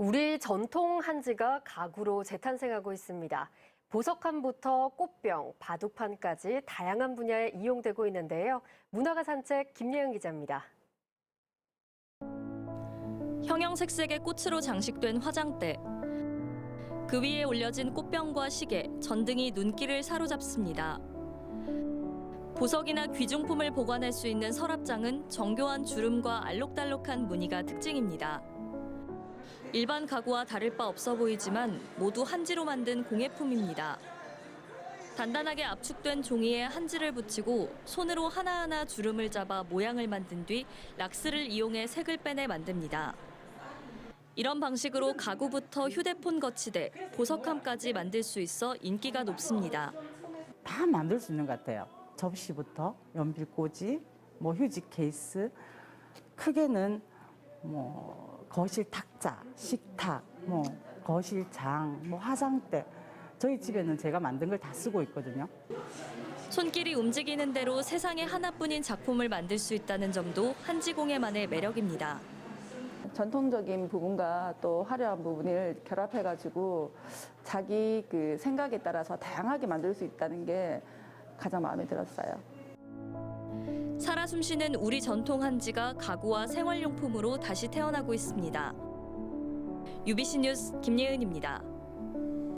우리 전통 한지가 가구로 재탄생하고 있습니다. 보석함부터 꽃병, 바둑판까지 다양한 분야에 이용되고 있는데요. 문화가 산책 김예은 기자입니다. 형형색색의 꽃으로 장식된 화장대. 그 위에 올려진 꽃병과 시계, 전등이 눈길을 사로잡습니다. 보석이나 귀중품을 보관할 수 있는 서랍장은 정교한 주름과 알록달록한 무늬가 특징입니다. 일반 가구와 다를 바 없어 보이지만 모두 한지로 만든 공예품입니다. 단단하게 압축된 종이에 한지를 붙이고 손으로 하나하나 주름을 잡아 모양을 만든 뒤 락스를 이용해 색을 빼내 만듭니다. 이런 방식으로 가구부터 휴대폰 거치대, 보석함까지 만들 수 있어 인기가 높습니다. 다 만들 수 있는 것 같아요. 접시부터 연필꽂이, 뭐 휴지 케이스, 크게는 뭐 거실 탁자, 식탁, 뭐 거실 장, 뭐 화장대. 저희 집에는 제가 만든 걸 다 쓰고 있거든요. 손길이 움직이는 대로 세상에 하나뿐인 작품을 만들 수 있다는 점도 한지공예만의 매력입니다. 전통적인 부분과 또 화려한 부분을 결합해가지고 자기 그 생각에 따라서 다양하게 만들 수 있다는 게 가장 마음에 들었어요. 살아 숨쉬는 우리 전통 한지가 가구와 생활용품으로 다시 태어나고 있습니다. UBC 뉴스 김예은입니다.